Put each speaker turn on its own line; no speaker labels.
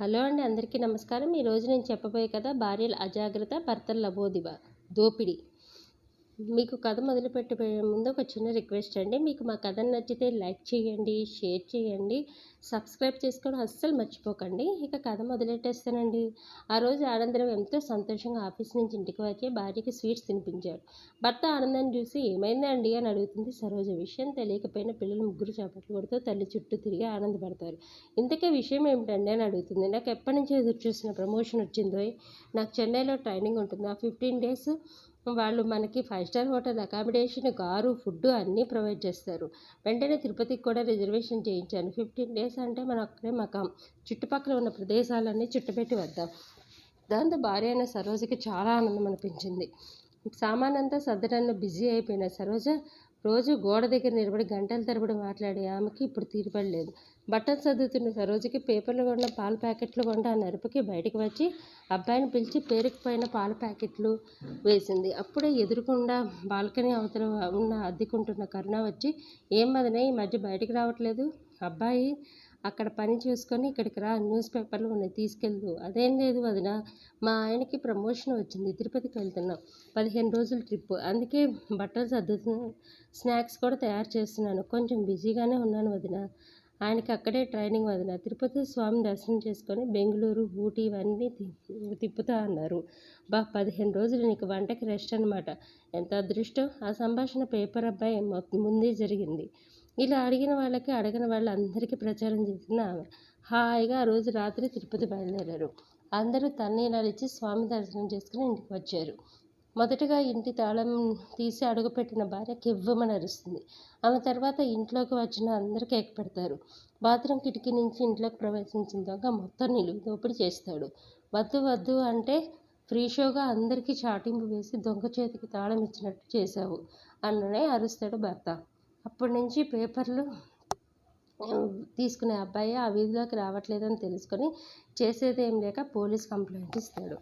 Hello అండి అందరికీ నమస్కారం. ఈరోజు నేను చెప్పబోయే కదా భార్యల అజాగ్రత్త భర్తల లబోదివ దోపిడీ. మీకు కథ మొదలుపెట్టే ముందు ఒక చిన్న రిక్వెస్ట్ అండి. మీకు మా కథ నచ్చితే లైక్ చేయండి షేర్ చేయండి సబ్స్క్రైబ్ చేసుకోవడం అస్సలు మర్చిపోకండి. ఇక కథ మొదలెట్టేస్తానండి. ఆ రోజు ఆనందరం ఎంతో సంతోషంగా ఆఫీస్ నుంచి ఇంటికి వచ్చి భార్యకి స్వీట్స్ తినిపించాడు. భర్త ఆనందాన్ని చూసి ఏమైందండి? అని అడుగుతుంది సరోజ. విషయం తెలియకపోయినా పిల్లలు ముగ్గురు చేపట్లు కొడుతూ తల్లి చుట్టూ తిరిగి ఆనందపడతారు. ఇంతకే విషయం ఏమిటండి? అని అడుగుతుంది. నాకు ఎప్పటి నుంచి ఎదురు చూసిన ప్రమోషన్ వచ్చిందో? నాకు చెన్నైలో ట్రైనింగ్ ఉంటుంది. ఆ ఫిఫ్టీన్ డేస్ వాళ్ళు మనకి five star hotel accommodation car food అన్నీ ప్రొవైడ్ చేస్తారు. వెంటనే తిరుపతికి కూడా రిజర్వేషన్ చేయించాను. ఫిఫ్టీన్ డేస్ అంటే మనం అక్కడే మకాం చుట్టుపక్కల ఉన్న ప్రదేశాలన్నీ చుట్టుపెట్టి వద్దాం. దాంతో భార్య అయిన సరోజకి చాలా ఆనందం అనిపించింది. సామాన్ అంతా సర్దడంలో బిజీ అయిపోయిన సరోజ రోజు గోడ దగ్గర నిలబడి గంటల తరబడి మాట్లాడే ఆమెకి ఇప్పుడు తీరుపడలేదు. బట్టలు చదువుతున్న సరోజుకి పేపర్లు కొండ పాల ప్యాకెట్లు కొండ ఆ నరుపుకి బయటకు వచ్చి అబ్బాయిని పిలిచి పేరుకుపోయిన పాల ప్యాకెట్లు వేసింది. అప్పుడే ఎదురుకుండా బాల్కనీ అవతల ఉన్న అద్దెకుంటున్న కరుణ వచ్చి ఏం మదనే ఈ మధ్య బయటకు రావట్లేదు? అబ్బాయి అక్కడ పని చూసుకొని ఇక్కడికి రా న్యూస్ పేపర్లు ఉన్నాయి తీసుకెళ్ళు. అదేం లేదు వదిన మా ఆయనకి ప్రమోషన్ వచ్చింది తిరుపతికి వెళ్తున్నాం. పదిహేను రోజుల ట్రిప్. అందుకే బట్టలు సర్దుతున్నాను స్నాక్స్ కూడా తయారు చేస్తున్నాను. కొంచెం బిజీగానే ఉన్నాను వదిన. ఆయనకి అక్కడే ట్రైనింగ్ వదిన. తిరుపతి స్వామి దర్శనం చేసుకొని బెంగళూరు ఊటీ ఇవన్నీ తి- తిప్పుతా అన్నారు. బా పదిహేను రోజులు నీకు వంటకి రెస్ట్ అనమాట ఎంత అదృష్టం. ఆ సంభాషణ పేపర్ అబ్బాయి ముందే జరిగింది. ఇలా అడిగిన వాళ్ళకి అడగిన వాళ్ళందరికీ ప్రచారం చేసిన ఆమె. హాయిగా ఆ రోజు రాత్రి తిరుపతి బయలుదేరారు. అందరూ తన్నీలాలు ఇచ్చి స్వామి దర్శనం చేసుకుని ఇంటికి వచ్చారు. మొదటగా ఇంటి తాళం తీసి అడుగుపెట్టిన భార్య కివ్వమని అరుస్తుంది ఆమె తర్వాత ఇంట్లోకి వచ్చిన అందరూ కేక్ పెడతారు. బాత్రూమ్ కిటికీ నుంచి ఇంట్లోకి ప్రవేశించిన దొంగ మొత్తం నిలువు దోపిడీ చేస్తాడు. వద్దు వద్దు అంటే ఫ్రీ షోగా అందరికీ చాటింపు వేసి దొంగ చేతికి తాళం ఇచ్చినట్టు చేశావు. అన్ననే అరుస్తాడు భర్త. అప్పటి నుంచి పేపర్లు తీసుకునే అబ్బాయి ఆ వీధిలోకి రావట్లేదని తెలుసుకొని చేసేది ఏం లేక పోలీస్ కంప్లైంట్ ఇస్తాడు.